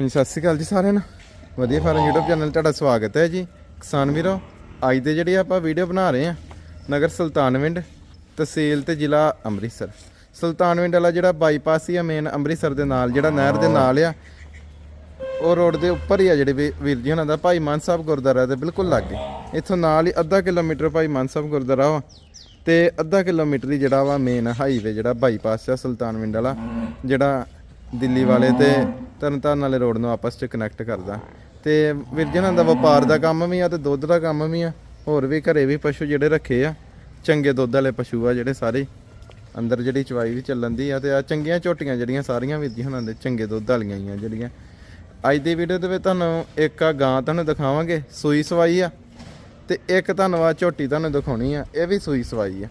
ਹਾਂਜੀ, ਸਤਿ ਸ਼੍ਰੀ ਅਕਾਲ ਜੀ ਸਾਰਿਆਂ ਨੂੰ। ਵਧੀਆ ਫਾਰਮ YouTube ਚੈਨਲ ਤੁਹਾਡਾ ਸਵਾਗਤ ਹੈ ਜੀ। ਕਿਸਾਨ ਵੀਰੋ, ਅੱਜ ਦੇ ਜਿਹੜੀ ਆਪਾਂ ਵੀਡੀਓ ਬਣਾ ਰਹੇ ਆ ਨਗਰ ਸੁਲਤਾਨਵਿੰਡ ਤਹਿਸੀਲ ਤੇ ਜ਼ਿਲ੍ਹਾ ਅੰਮ੍ਰਿਤਸਰ। ਸੁਲਤਾਨਵਿੰਡ ਵਾਲਾ ਜਿਹੜਾ ਬਾਈਪਾਸ ਹੀ ਆ ਮੇਨ ਅੰਮ੍ਰਿਤਸਰ ਦੇ ਨਾਲ, ਜਿਹੜਾ ਨਹਿਰ ਦੇ ਨਾਲ ਆ, ਉਹ ਰੋਡ ਦੇ ਉੱਪਰ ਹੀ ਆ ਜਿਹੜੇ ਵੀ- ਵੀਰ ਜੀ ਉਹਨਾਂ ਦਾ। ਭਾਈ ਮਾਨ ਸਾਹਿਬ ਗੁਰਦੁਆਰਾ ਦੇ ਬਿਲਕੁਲ ਲਾਗੇ। ਇੱਥੋਂ ਨਾਲ ਹੀ ਅੱਧਾ ਕਿਲੋਮੀਟਰ ਭਾਈ ਮਾਨ ਸਾਹਿਬ ਗੁਰਦੁਆਰਾ ਵਾ ਤੇ ਅੱਧਾ ਕਿਲੋਮੀਟਰ ਹੀ ਜਿਹੜਾ ਵਾ ਮੇਨ ਹਾਈਵੇ ਜਿਹੜਾ ਬਾਈਪਾਸ ਆ ਸੁਲਤਾਨਵਿੰਡ ਵਾਲਾ, ਜਿਹੜਾ ਦਿੱਲੀ ਵਾਲੇ ਤੇ ਤਰਨਤਾਰਨ ਵਾਲੇ ਰੋਡ ਨੂੰ ਆਪਸ 'ਚ ਕਨੈਕਟ ਕਰਦਾ। ਤੇ ਵੀਰ ਜੀ ਦਾ ਵਪਾਰ ਦਾ ਕੰਮ ਵੀ ਆ ਤੇ ਦੁੱਧ ਦਾ ਕੰਮ ਵੀ ਆ। ਹੋਰ ਵੀ ਘਰੇ ਵੀ ਪਸ਼ੂ ਜਿਹੜੇ ਰੱਖੇ ਆ, ਚੰਗੇ ਦੁੱਧ ਵਾਲੇ ਪਸ਼ੂ ਆ ਜਿਹੜੇ ਸਾਰੇ। ਅੰਦਰ ਜਿਹੜੀ ਚਵਾਈ ਵੀ ਚੱਲਣ ਦੀ ਆ ਤੇ ਆ ਚੰਗੀਆਂ ਝੋਟੀਆਂ ਜਿਹੜੀਆਂ ਸਾਰੀਆਂ ਵੀਰ ਉਹਨਾਂ ਦੇ ਚੰਗੇ ਦੁੱਧ ਵਾਲੀਆਂ ਹੀ ਆ ਜਿਹੜੀਆਂ। ਅੱਜ ਦੀ ਵੀਡੀਓ ਦੇ ਵਿੱਚ ਤੁਹਾਨੂੰ ਇੱਕ ਆ ਗਾਂ ਤੁਹਾਨੂੰ ਦਿਖਾਵਾਂਗੇ, ਸੂਈ ਸਵਾਈ ਆ। ਤੇ ਇੱਕ ਤੁਹਾਨੂੰ ਆ ਝੋਟੀ ਤੁਹਾਨੂੰ ਦਿਖਾਉਣੀ ਆ, ਇਹ ਵੀ ਸੂਈ ਸਵਾਈ ਆ।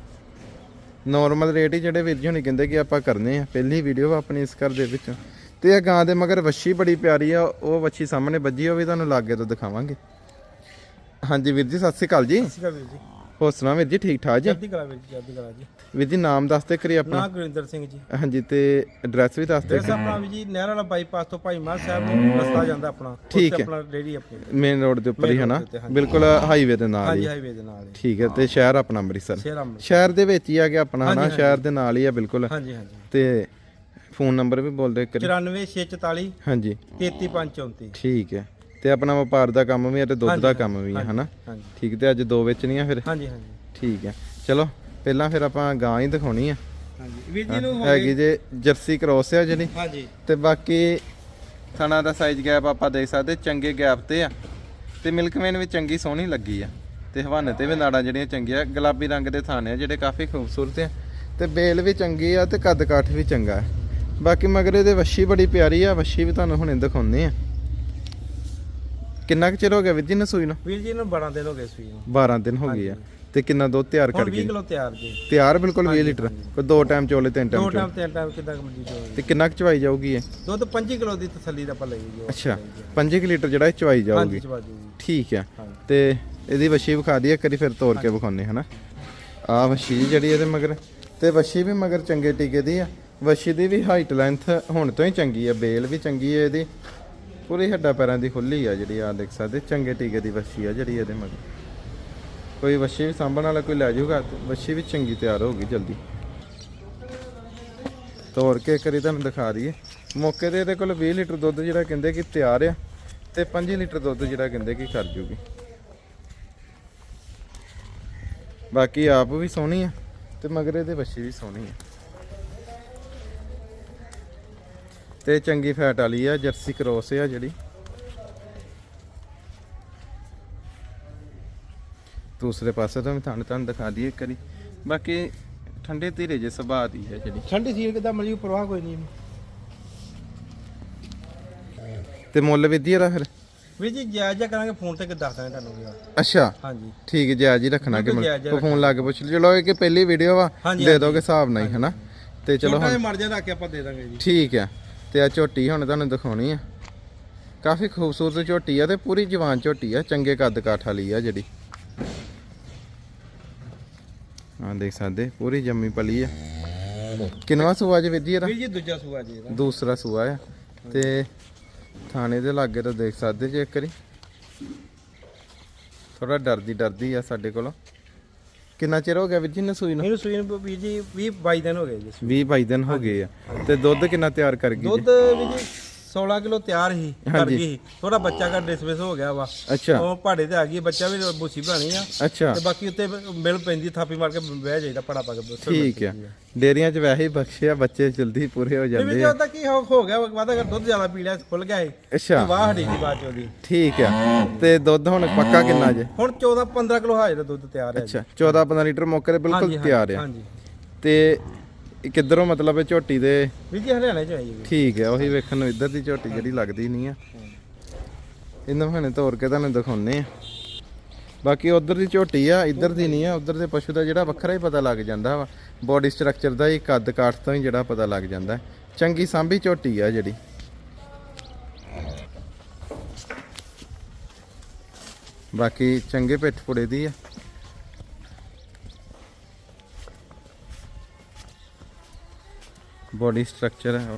ਨਾਰਮਲ ਰੇਟ ਹੀ ਜਿਹੜੇ ਵੀਰ ਜੀ ਹੁਣੀ ਕਹਿੰਦੇ ਕਿ ਆਪਾਂ ਕਰਨੇ ਆ। ਪਹਿਲੀ ਵੀਡੀਓ ਆਪਣੀ ਇਸ ਘਰ ਦੇ ਵਿੱਚ। ਤੇ ਇਹ ਗਾਂ ਦੇ ਮਗਰ ਵੱਛੀ ਬੜੀ ਪਿਆਰੀ ਆ, ਉਹ ਵੱਛੀ ਸਾਹਮਣੇ ਵੱਜੀ, ਉਹ ਵੀ ਤੁਹਾਨੂੰ ਲਾਗੇ ਤੋਂ ਦਿਖਾਵਾਂਗੇ। ਹਾਂਜੀ ਵੀਰ ਜੀ, ਸਤਿ ਸ਼੍ਰੀ ਅਕਾਲ ਜੀ। ਸਤਿ ਸ਼੍ਰੀ ਅਕਾਲ ਵੀਰ ਜੀ। ਹੋਰ ਸੁਣਾ ਵੀਰ ਜੀ ਠੀਕ ਠਾਕ ਜੀ? ਜਲਦੀ ਕਰਾ ਵੀਰ ਜੀ ਜਲਦੀ ਕਰਾ ਜੀ। ਵੀਰ ਜੀ ਨਾਮ ਦੱਸ ਦੇ ਕਰੀ ਆਪਣਾ। ਨਾ ਗੁਰਿੰਦਰ ਸਿੰਘ ਜੀ। ਹਾਂਜੀ ਤੇ ਐਡਰੈਸ ਵੀ ਦੱਸ ਆਪਣਾ ਵੀ ਜੀ ਨਹਿਰ ਵਾਲਾ ਬਾਈਪਾਸ ਤੋਂ ਭਾਈ ਮਾਨ ਸਾਹਿਬ ਨੂੰ ਰਸਤਾ ਜਾਂਦਾ ਆਪਣਾ। ਠੀਕ ਹੈ। ਆਪਣਾ ਰੇੜੀ ਆਪਣੀ। ਮੇਨ ਰੋਡ ਦੇ ਉੱਪਰ ਹੀ Main ਹਨਾ? road ਦੇ ਉੱਤੇ, ਹਾਂਜੀ। ਬਿਲਕੁਲ ਹਾਈਵੇ ਦੇ ਨਾਲ ਹਾਂਜੀ ਹੀ ਹਾਈਵੇ ਦੇ ਨਾਲ ਹੀ। ਠੀਕ ਹੈ ਤੇ ਸ਼ਹਿਰ ਆਪਣਾ ਅੰਮ੍ਰਿਤਸਰ। ਸ਼ੇਰ ਅੰਮ੍ਰਿਤ ਸ਼ਹਿਰ ਦੇ ਵਿੱਚ ਹੀ ਆ ਗਿਆ ਆਪਣਾ ਹਨਾ? ਹਾਂਜੀ, ਸ਼ਹਿਰ ਦੇ ਨਾਲ ਹੀ ਆ ਬਿਲਕੁਲ। ਹਾਂਜੀ ਹਾਂਜੀ। ਤੇ ਫੋਨ ਨੰਬਰ ਵੀ ਬੋਲ ਦੇ ਕਰੀ 94644 ਹਾਂਜੀ। 33534 ਠੀਕ ਹੈ। ਤੇ ਆਪਣਾ ਵਪਾਰ ਦਾ ਕੰਮ ਵੀ ਹੈ ਤੇ ਦੁੱਧ ਦਾ ਕੰਮ ਵੀ ਹੈ ਹਨਾ? ਠੀਕ ਤੇ ਅੱਜ ਦੋ ਵੇਚਣੀਆਂ ਫਿਰ? ਹਾਂਜੀ ਹਾਂਜੀ। ਠੀਕ ਹੈ। ਚਲੋ ਪਹਿਲਾਂ ਫਿਰ ਆਪਾਂ ਗਾਂ ਹੀ ਦਿਖਾਉਣੀ ਆ। ਹਾਂਜੀ। ਵੀਰ ਜੀ ਨੂੰ ਹੋ ਹੈਗੀ ਗਏ ਜੇ ਜਰਸੀ ਕ੍ਰੋਸ ਆ ਜਿਹੜੀ। ਹਾਂਜੀ। ਤੇ ਬਾਕੀ ਥਣਾ ਦਾ ਸਾਈਜ਼ ਗੈਪ ਆਪਾਂ ਦੇਖ ਸਕਦੇ ਚੰਗੇ ਗੈਪ ਤੇ ਆ। ਤੇ ਮਿਲਕਮੈਨ ਵੀ ਚੰਗੀ ਸੋਹਣੀ ਲੱਗੀ ਆ। ਤੇ ਹਵਾਨੇ ਤੇ ਵੀ ਨਾੜਾਂ ਜਿਹੜੀਆਂ ਚੰਗੀਆਂ ਗੁਲਾਬੀ ਰੰਗ ਦੇ ਥਾਣੇ ਆ ਜਿਹੜੇ ਕਾਫੀ ਖੂਬਸੂਰਤ ਆ। ਤੇ ਬੇਲ ਵੀ ਚੰਗੀ ਆ ਤੇ ਕੱਦ ਕਾਠ ਵੀ ਚੰਗਾ ਬਾਕੀ ਮਗਰ ਇਹਦੇ ਵੱਛੀ ਬੜੀ ਪਿਆਰੀ ਆ ਵੱਛੀ ਵੀ ਤੁਹਾਨੂੰ ਹੁਣੇ ਦਿਖਾਉਂਦੇ ਆ। ਕਿੰਨਾ ਕੁ ਚਿਰ ਹੋ ਗਿਆ ਵੀਰ ਜੀ ਨਸੂਈ ਨੂੰ? ਵੀਰ ਜੀ ਨੂੰ 12 ਦਿਨ ਹੋ ਗਏ ਸੂਈ ਨੂੰ। 12 ਦਿਨ ਹੋ ਗਏ ਆ। ਤੇ ਕਿੰਨਾ ਦੁੱਧ ਤਿਆਰ ਹੁਣ ਕਰ 20 ਗਈ ਕਿਲੋ ਤਿਆਰ ਜੀ। ਤਿਆਰ ਬਿਲਕੁਲ 20 ਲੀਟਰ। ਕੋਈ ਦੋ ਟਾਈਮ ਚੋਲੇ ਤਿੰਨ ਦੋ ਟਾਈਮ ਟਾਈਮ ਤਿੰਨ ਟਾਈਮ ਕਿਦਾਂ ਕਮਜੀ ਜੋ ਤੇ ਕਿੰਨਾ ਕੁ ਚਵਾਈ ਜਾਊਗੀ ਇਹ? ਦੁੱਧ 25 ਕਿਲੋ ਦੀ ਤਸੱਲੀ ਦਾ ਆਪਾਂ ਲਈ ਜੀ ਉਹ ਅੱਛਾ 5 ਲੀਟਰ ਜਿਹੜਾ ਇਹ ਚਵਾਈ ਜਾਊਗੀ। ਹਾਂਜੀ ਚਵਾਜੂ ਜੀ ਠੀਕ ਆ। ਤੇ ਇਹਦੀ ਵਸ਼ੀ ਵਿਖਾ ਦਈਏ ਕਰੀ ਫਿਰ ਤੋੜ ਕੇ ਵਿਖਾਉਨੇ ਹਨਾ? ਆ ਵਸ਼ੀ ਜਿਹੜੀ ਇਹਦੇ ਮਗਰ ਤੇ ਵਸ਼ੀ ਵੀ ਮਗਰ ਚੰਗੇ ਟੀਕੇ ਦੀ ਆ। ਵਸ਼ੀ ਦੀ ਵੀ ਹਾਈਟ ਲੈਂਥ ਹੁਣ ਤੋਂ ਹੀ ਚੰਗੀ ਆ ਬੇਲ ਵੀ ਚੰਗੀ ਆ ਇਹਦੀ। ਪੂਰੀ ਹੱਡਾ ਪੈਰਾਂ ਦੀ ਖੁੱਲੀ ਆ ਜਿਹੜੀ ਆ ਦੇਖ ਸਕਦੇ, ਚੰਗੇ ਟੀਕੇ ਦੀ ਵੱਛੀ ਆ ਜਿਹੜੀ ਇਹਦੇ ਮਗਰ। ਕੋਈ ਵੱਛੀ ਵੀ ਸਾਂਭਣ ਵਾਲਾ ਕੋਈ ਲੈ ਜਾਊਗਾ ਵੱਛੀ ਵੀ ਚੰਗੀ ਤਿਆਰ ਹੋਊਗੀ ਜਲਦੀ। ਤੋੜ ਕੇ ਕਰੀ ਤੁਹਾਨੂੰ ਦਿਖਾ ਦਈਏ। ਮੌਕੇ ਤੇ ਇਹਦੇ ਕੋਲ 20 ਲੀਟਰ ਦੁੱਧ ਜਿਹੜਾ ਕਹਿੰਦੇ ਕਿ ਤਿਆਰ ਆ, ਤੇ 5 ਲੀਟਰ ਦੁੱਧ ਜਿਹੜਾ ਕਹਿੰਦੇ ਕਿ ਕਰ ਜੂਗੀ। ਬਾਕੀ ਆਪ ਵੀ ਸੋਹਣੀ ਆ, ਤੇ ਮਗਰ ਇਹਦੇ ਵੱਛੀ ਵੀ ਸੋਹਣੀ ਆ। ਤੇ ਚੰਗੀ ਫੈਟ ਵਾਲੀ ਆ ਜਰਸੀ ਕ੍ਰੋਸ ਆ ਜਿਹੜੀ। ਦੂਸਰੇ ਪਾਸੇ ਤੋਂ ਵੀ ਤੁਹਾਨੂੰ ਤੁਹਾਨੂੰ ਦਿਖਾ ਦਈਏ ਕਰੀ ਬਾਕੀ ਠੰਡੇ ਧੀਰੇ ਜੇ ਸੁਭਾਅ ਦੀ ਹੈ ਜਿਹੜੀ। ਠੰਡੀ ਸੀਲ ਕਿਦਾਂ ਮਲੀ ਪਰਵਾਹ ਕੋਈ ਨਹੀਂ ਤੇ ਮੁੱਲ ਵਿਧੀ ਇਹਦਾ ਫਿਰ? ਵੀਰ ਜੀ ਜਾਇਜ਼ ਜਿਹਾ ਕਰਾਂਗੇ ਫੋਨ ਤੇ ਕਿ ਦੱਸ ਦਾਂਗੇ ਤੁਹਾਨੂੰ ਵੀਰ ਅੱਛਾ। ਹਾਂਜੀ। ਠੀਕ ਹੈ ਜਾਇਜ਼ ਹੀ ਰੱਖਣਾ ਕਿ ਮੁੱਲ। ਫੋਨ ਲਾ ਕੇ ਪੁੱਛ ਲਿਓ। ਚਲੋ ਇਹ ਕਿ ਪਹਿਲੀ ਵੀਡੀਓ ਵਾ ਦੇ। ਦੋਗੇ ਹਿਸਾਬ ਨਾਲ ਹੀ ਹਨਾ? ਤੇ ਚਲੋ ਜਿਹਾ ਮਰ ਜਾ ਰੱਖ ਕੇ ਆਪਾਂ ਦੇ ਦਾਂਗੇ ਜੀ। ਠੀਕ ਆ। ਤੇ ਆ ਝੋਟੀ ਹੁਣ ਤੁਹਾਨੂੰ ਦਿਖਾਉਣੀ ਆ। ਕਾਫੀ ਖੂਬਸੂਰਤ ਝੋਟੀ ਆ ਤੇ ਪੂਰੀ ਜਵਾਨ ਝੋਟੀ ਆ ਚੰਗੇ ਕੱਦ ਕਾਠ ਵਾਲੀ ਆ ਜਿਹੜੀ। ਆ ਦੇਖ ਸਕਦੇ ਪੂਰੀ ਜੰਮੀ ਪਲੀ ਆ। ਕਿੰਨਵਾ ਸੂਆ ਜੀ ਵਿਧੀ ਇਹਦਾ? ਵੀਰ ਜੀ ਦੂਜਾ ਸੂਆ ਜੀ ਇਹਦਾ। ਦੂਸਰਾ ਸੂਆ ਆ। ਤੇ ਥਾਣੇ ਦੇ ਲਾਗੇ ਤਾਂ ਦੇਖ ਸਕਦੇ ਜੇ ਇੱਕ ਵਾਰੀ। ਥੋੜਾ ਡਰਦੀ ਡਰਦੀ ਆ ਸਾਡੇ ਕੋਲੋਂ। ਕਿੰਨਾ ਚਿਰ ਹੋ ਗਿਆ ਵੀਰ ਜੀ ਨੇ ਸੂਈ ਨੂੰ? ਇਹਨੂੰ ਸੂਈ ਨੂੰ ਵੀਰ ਜੀ 20 22 ਦਿਨ ਹੋ ਗਏ ਜੀ 20 22 ਦਿਨ ਹੋ ਗਏ ਆ। ਤੇ ਦੁੱਧ ਕਿੰਨਾ ਤਿਆਰ ਕਰ ਗਈ ਜੀ? ਦੁੱਧ ਵੀਰ ਜੀ 16 ਕਿਲੋ ਤਿਆਰ ਹੀ ਕਰ ਹਾਂਜੀ। ਗਈ ਥੋੜਾ ਬੱਚਾ ਘਰ ਡਿਸਮਿਸ ਹੋ ਗਿਆ ਵਾ। ਅੱਛਾ। ਉਹ ਪਹਾੜੇ ਤੇ ਆ ਗਈ ਬੱਚਾ ਵੀ ਬੂਸੀ ਬਣਾਣੀ ਆ। ਅੱਛਾ। ਤੇ ਬਾਕੀ ਉੱਤੇ ਮਿਲ ਪੈਂਦੀ ਥਾਪੀ ਮਾਰ ਕੇ ਬਹਿ ਜਾਈਦਾ ਪੜਾ ਪਾ ਕੇ ਬਸ ਠੀਕ ਆ। ਡੇਰੀਆਂ 'ਚ ਵੈਸੇ ਹੀ ਬਖਸ਼ਿਆ ਬੱਚੇ ਜਲਦੀ ਪੂਰੇ ਹੋ ਇਹ ਵੀ ਜਾਂਦੇ ਜੋ ਆ। ਤਾਂ ਕੀ ਹੋ ਹੋ ਗਿਆ ਵਾਦਾ ਕਰ ਦੁੱਧ ਜ਼ਿਆਦਾ ਪੀ ਲਿਆ ਖੁੱਲ ਗਿਆ ਸੀ। ਅੱਛਾ। ਵਾਹ ਹਟੀ ਦੀ ਬਾਅਦ ਚ ਉਹਦੀ ਠੀਕ ਆ। ਤੇ ਦੁੱਧ ਹੁਣ ਪੱਕਾ ਕਿੰਨਾ ਜੇ? ਹੁਣ 14 15 ਕਿਲੋ ਹਾਜ਼ਰ ਦੁੱਧ ਤਿਆਰ ਹੈ ਅੱਛਾ 14 15 ਲੀਟਰ ਮੌਕੇ ਤੇ ਬਿਲਕੁਲ ਤਿਆਰ ਆ। ਹਾਂਜੀ। ਤੇ ਇਹ ਕਿੱਧਰੋਂ ਮਤਲਬ ਇਹ ਝੋਟੀ ਦੇ? ਵੀਰ ਜੀ ਹਰਿਆਣੇ ਚ ਆਈ ਜੀ ਠੀਕ ਹੈ ਉਹੀ ਵੇਖਣ ਨੂੰ ਇੱਧਰ ਦੀ ਝੋਟੀ ਜਿਹੜੀ ਲੱਗਦੀ ਨਹੀਂ ਆ। ਇਹਨਾਂ ਹੁਣੇ ਤੋੜ ਕੇ ਤੁਹਾਨੂੰ ਦਿਖਾਉਨੇ ਆ ਬਾਕੀ ਉਧਰ ਦੀ ਝੋਟੀ ਆ ਇੱਧਰ ਦੀ ਨਹੀਂ ਆ ਉਧਰ ਦੇ ਪਸ਼ੂ ਦਾ ਜਿਹੜਾ ਵੱਖਰਾ ਹੀ ਪਤਾ ਲੱਗ ਜਾਂਦਾ ਵਾ। ਬੋਡੀ ਸਟਰਕਚਰ ਦਾ ਹੀ ਕੱਦ ਕਾਠ ਤੋਂ ਹੀ ਜਿਹੜਾ ਪਤਾ ਲੱਗ ਜਾਂਦਾ। ਹੈ। ਚੰਗੀ ਸਾਂਭੀ ਝੋਟੀ ਆ ਜਿਹੜੀ। ਬਾਕੀ ਚੰਗੇ ਪਿੱਠ ਪੁੜੇ ਦੀ ਆ। ਬੋਡੀ ਸਟਰਕਚਰ ਹੈ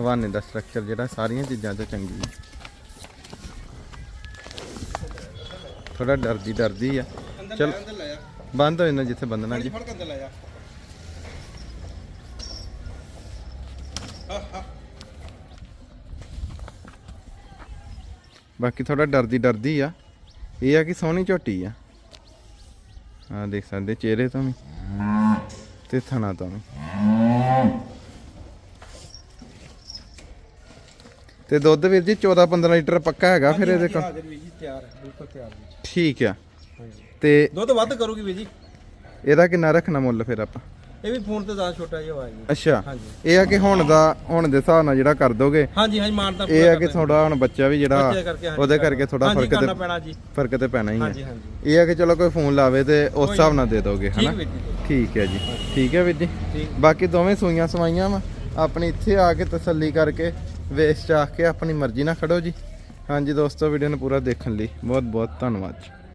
ਹਵਾਨੇ ਦਾ ਸਟਰਕਚਰ ਜਿਹੜਾ ਸਾਰੀਆਂ ਚੀਜ਼ਾਂ ਤੋਂ ਚੰਗੀ ਹੈ। ਥੋੜਾ ਡਰਦੀ ਡਰਦੀ ਆ। ਚਲ। ਬੰਦ ਹੋ ਜਾਂਦਾ ਜਿੱਥੇ ਬੰਦਣਾ ਜੀ। ਬਾਕੀ ਥੋੜਾ ਡਰਦੀ ਡਰਦੀ ਆ। ਇਹ ਆ ਕਿ ਸੋਹਣੀ ਝੋਟੀ ਆ। ਆ ਦੇਖ ਸਕਦੇ ਚਿਹਰੇ ਤੋਂ ਵੀ ਤੇ ਥਣਾ ਤੋਂ ਵੀ। ਤੇ ਦੁੱਧ ਵੀਰ ਜੀ 14 15 ਲੀਟਰ ਪੱਕਾ ਹੈਗਾ ਫਿਰ ਇਹਦੇ ਕੋਲ? ਹਾਜ਼ਰ ਵੀਰ ਜੀ ਤਿਆਰ ਹੈ ਬਿਲਕੁਲ ਤਿਆਰ ਵੀਰ ਜੀ ਠੀਕ ਆ। ਤੇ ਦੁੱਧ ਵੱਧ ਕਰੂਗੀ ਵੀਰ ਜੀ। ਇਹਦਾ ਕਿੰਨਾ ਰੱਖਣਾ ਮੁੱਲ ਫਿਰ ਆਪਾਂ? ਇਹ ਵੀ ਫੋਨ ਤੇ ਜ਼ਿਆਦਾ ਛੋਟਾ ਜਿਹਾ ਹੋਇਆ ਜੀ ਅੱਛਾ। ਹਾਂਜੀ। ਇਹ ਆ ਕਿ ਹੁਣ ਦਾ ਹੁਣ ਦੇ ਹਿਸਾਬ ਨਾਲ ਜਿਹੜਾ ਕਰ ਦੋਗੇ? ਹਾਂਜੀ ਹਾਂਜੀ ਮਾਨਤਾ ਇਹ ਆ ਕਿ ਥੋੜਾ ਹੁਣ ਬੱਚਾ ਵੀ ਜਿਹੜਾ ਬੱਚੇ ਕਰਕੇ ਹਾਂਜੀ ਉਹਦੇ ਕਰਕੇ ਥੋੜਾ ਹਾਂਜੀ, ਫ਼ਰਕ ਕਰਨਾ ਤੇ ਪੈਣਾ ਜੀ। ਫ਼ਰਕ ਤੇ ਪੈਣਾ ਹੀ ਹੈ। ਹਾਂਜੀ ਹਾਂਜੀ। ਇਹ ਆ ਕਿ ਚਲੋ ਕੋਈ ਫੋਨ ਲਾਵੇ ਤੇ ਉਸ ਹਿਸਾਬ ਨਾਲ ਦੇ ਦੋਗੇ ਠੀਕ ਹਨਾ ਵੀਰ ਜੀ ਠੀਕ। ਹੈ ਜੀ। ਠੀਕ ਹੈ ਵੀਰ ਜੀ। ਠੀਕ। ਬਾਕੀ ਦੋਵੇਂ ਸੂਈਆਂ ਸਵਾਈਆਂ ਵਾ। ਆਪਣੀ ਇੱਥੇ ਆ ਕੇ ਤਸੱਲੀ ਕਰਕੇ ਵੇਚ ਚਾਹ ਕੇ ਆਪਣੀ ਮਰਜ਼ੀ ਨਾਲ ਖੜੋ ਜੀ। ਹਾਂਜੀ ਦੋਸਤੋ ਵੀਡੀਓ ਨੂੰ ਪੂਰਾ ਦੇਖਣ ਲਈ ਬਹੁਤ ਬਹੁਤ ਧੰਨਵਾਦ ਜੀ।